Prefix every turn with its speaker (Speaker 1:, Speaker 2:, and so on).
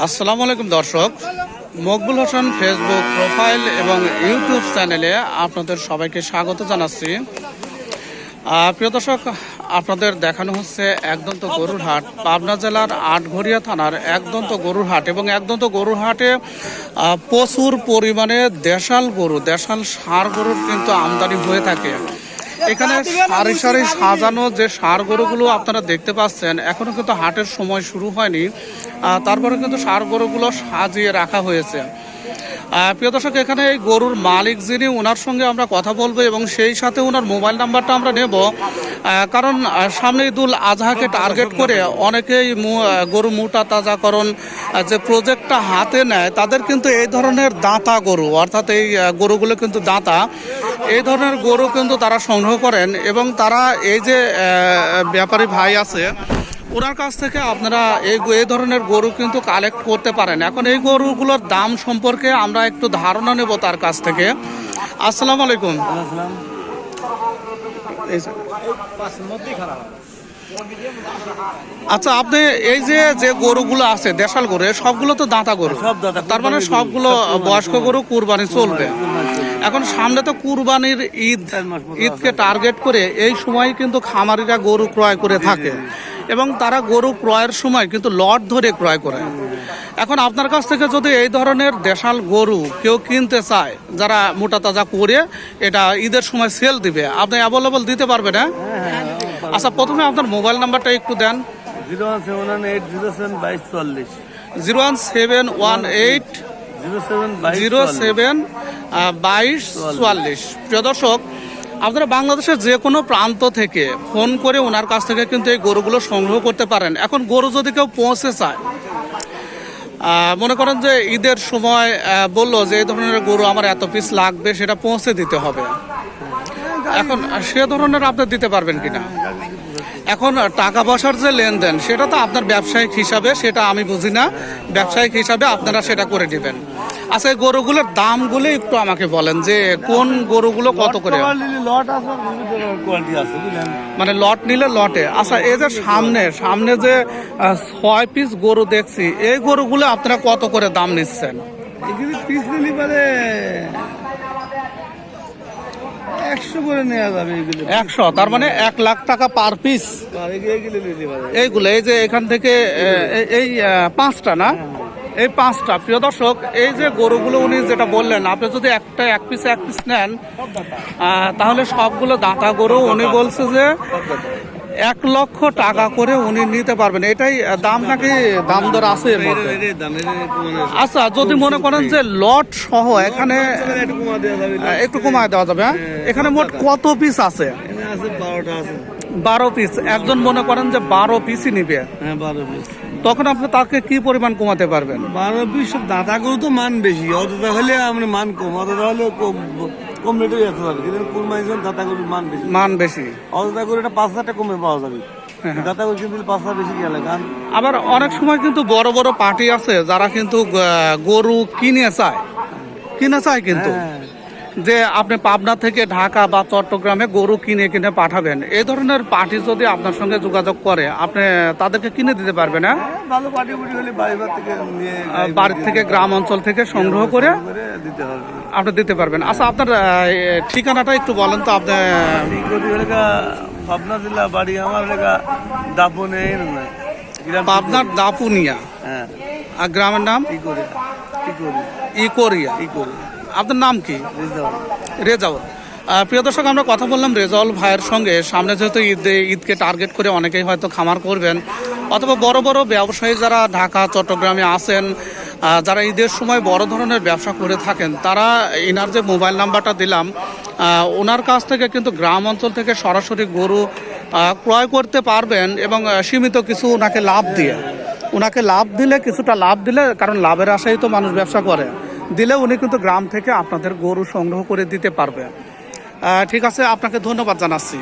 Speaker 1: আসসালামু আলাইকুম দর্শক। মকবুল হোসেন ফেসবুক প্রোফাইল এবং ইউটিউব চ্যানেলে আপনাদের সবাইকে স্বাগত জানাচ্ছি। প্রিয় দর্শক, আপনাদের দেখানো হচ্ছে একদন্ত গরুর হাট। পাবনা জেলার আটঘরিয়া থানার একদন্ত গরুর হাট এবং একদন্ত গরুর হাটে প্রচুর পরিমাণে দেশাল গরু, দেশাল ষাঁড় গরুর কিন্তু আমদানি হয়ে থাকে। এখানে সারি সারি সাজানো যে সার গরুগুলো আপনারা দেখতে পাচ্ছেন এখনও কিন্তু হাটের সময় শুরু হয়নি। আহ, তারপরে কিন্তু সার গরুগুলো সাজিয়ে রাখা হয়েছে। প্রিয় দর্শক, এখানে এই গরুর মালিক যিনি ওনার সঙ্গে আমরা কথা বলব এবং সেই সাথে ওনার মোবাইল নাম্বারটা আমরা নেব। কারণ সামনে ঈদুল আজহাকে টার্গেট করে অনেকেই গরু মোটা তাজাকরণ যে প্রজেক্টটা হাতে নেয়, তাদের কিন্তু এই ধরনের দাঁতা গরু, অর্থাৎ এই গরুগুলো কিন্তু দাঁতা, এই ধরনের গরু কিন্তু তারা সংগ্রহ করেন এবং তারা এই যে ব্যাপারী ভাই আছে ওনার কাছ থেকে আপনারা এই এই ধরনের গরু কিন্তু কালেক্ট করতে পারেন। এখন এই গরুগুলোর দাম সম্পর্কে আমরা একটু ধারণা নেব তার কাছ থেকে। আসসালামু আলাইকুম। আচ্ছা আপনি এই যে যে গরুগুলো আছে দেশাল গরু সবগুলো তো দাঁতা গরু। তার মানে সবগুলো বয়স্ক গরু। কুরবানি চলবে। এখন সামনে তো কুরবানির ঈদ ঈদকে টার্গেট করে এই সময় কিন্তু খামারিরা গরু ক্রয় করে থাকে। এবং তারা গরু ক্রয়ের সময় কিন্তু লট ধরে ক্রয় করে। এখন আপনার কাছ থেকে যদি এই ধরনের দেশাল গরু কেউ কিনতে চায় যারা মোটা তাজা করে এটা ঈদের সময় সেল দিবে। আপনি অ্যাভেলেবল দিতে পারবেন হ্যাঁ। আচ্ছা প্রথমে আপনার মোবাইল নাম্বারটা একটু দেন।
Speaker 2: Zero one seven one eight zero seven বাইশ চুয়াল্লিশ
Speaker 1: zero one seven one eight
Speaker 2: zero seven বাইশ
Speaker 1: চুয়াল্লিশ। প্রিয় দর্শক আপনারা বাংলাদেশের যে কোনো প্রান্ত থেকে ফোন করে ওনার কাছ থেকে কিন্তু এই গরুগুলো সংগ্রহ করতে পারেন। এখন গরু যদি কেউ পৌঁছে চায় মনে করেন যে ঈদের সময় বলল যে এই ধরনের গরু আমার এত পিস লাগবে সেটা পৌঁছে দিতে হবে। এখন সে ধরনের আপনি দিতে পারবেন কিনা? এখন টাকা পয়সার যে লেনদেন সেটা তো আপনার ব্যবসায়িক হিসাবে সেটা আমি বুঝি না। ব্যবসায়িক হিসাবে আপনারা সেটা করে দিবেন আচ্ছা এই গরুগুলোর দামগুলো একটু আমাকে বলেন যে কোন গরুগুলো কত করে? মানে লট নিলে লটে আচ্ছা এই যে সামনে সামনে যে ছয় পিস গরু দেখছি এই গরুগুলো আপনারা কত করে দাম নিচ্ছেন?
Speaker 2: পিস নিলি পারে একশো করে নেওয়া যাবে এগুলো।
Speaker 1: একশো তার মানে এক লাখ টাকা পার পিস এইগুলো এই যে এখান থেকে এই- এই পাঁচটা না? এই পাঁচটা প্রিয় দর্শক, এই যে গরুগুলো উনি যেটা বললেন, আপনি যদি একটা, এক পিস এক পিস নেন তাহলে সবগুলো দাঁতা গরু উনি বলছে যে এক লক্ষ টাকা করে উনি নিতে পারবেন এটাই দাম নাকি দাম দর আছে। আচ্ছা যদি মনে করেন যে লট সহ এখানে
Speaker 2: একটু
Speaker 1: কমায় দেওয়া যাবে হ্যাঁ? এখানে মোট কত পিস আছে বারো পিস একজন মনে করেন যে বারো পিসই নিবে।
Speaker 2: হ্যাঁ বারো পিস
Speaker 1: তখন আপনি তাকে কি পরিমাণ কমাতে পারবেন?
Speaker 2: বারো পিস দাঁতা গরু তো মান বেশি। অতটা হলে আমরা মান কম অতটা হলে কম কম রেটে যেতে পারবে কিন্তু কুরমাই দাঁতা গরুর মান বেশি।
Speaker 1: মান বেশি।
Speaker 2: অতটা করে এটা পাঁচ হাজার কমে পাওয়া যাবে। গরু গেলে কারণ
Speaker 1: আবার অনেক সময় কিন্তু বড় বড় পার্টি আছে যারা কিন্তু গরু কিনে চায়। কিনে চায় কিন্তু।
Speaker 2: হ্যাঁ।
Speaker 1: যে আপনি পাবনা থেকে ঢাকা বা চট্টগ্রামে গরু কিনে কিনে পাঠাবেন। এই ধরনের পার্টি যদি আপনার সঙ্গে যোগাযোগ করে আপনি তাদেরকে কিনে দিতে পারবেন হ্যাঁ?
Speaker 2: হ্যাঁ, ভালো হলে
Speaker 1: বাড়ির থেকে গ্রাম অঞ্চল থেকে সংগ্রহ করে আপনি দিতে পারবেন। আচ্ছা আপনার ঠিকানাটা একটু বলেন তো আপনি
Speaker 2: পাবনা জেলা বাড়ি আমার এলাকা দাপনে
Speaker 1: পাবনার দাপুনিয়া।
Speaker 2: হ্যাঁ।
Speaker 1: আর গ্রামের নাম? ইকোরিয়া
Speaker 2: ইকোরিয়া। ইকোরিয়া।
Speaker 1: আপনার নাম কি? রেজাউল। প্রিয় দর্শক আমরা কথা বললাম রেজাউল ভাইয়ের সঙ্গে। সামনে যেহেতু ঈদ ঈদকে টার্গেট করে অনেকেই হয়তো খামার করবেন। অথবা বড় বড় ব্যবসায়ী যারা ঢাকা চট্টগ্রামে আসেন যারা ঈদের সময় বড় ধরনের ব্যবসা করে থাকেন তারা এনার যে মোবাইল নাম্বারটা দিলাম ওনার কাছ থেকে কিন্তু গ্রাম অঞ্চল থেকে সরাসরি গরু ক্রয় করতে পারবেন এবং সীমিত কিছু ওনাকে লাভ দিয়ে। ওনাকে লাভ দিলে কিছুটা লাভ দিলে কারণ লাভের আশায় তো মানুষ ব্যবসা করে। দিলে উনি কিন্তু গ্রাম থেকে আপনাদের গরু সংগ্রহ করে দিতে পারবে। ঠিক আছে, আপনাকে ধন্যবাদ জানাচ্ছি।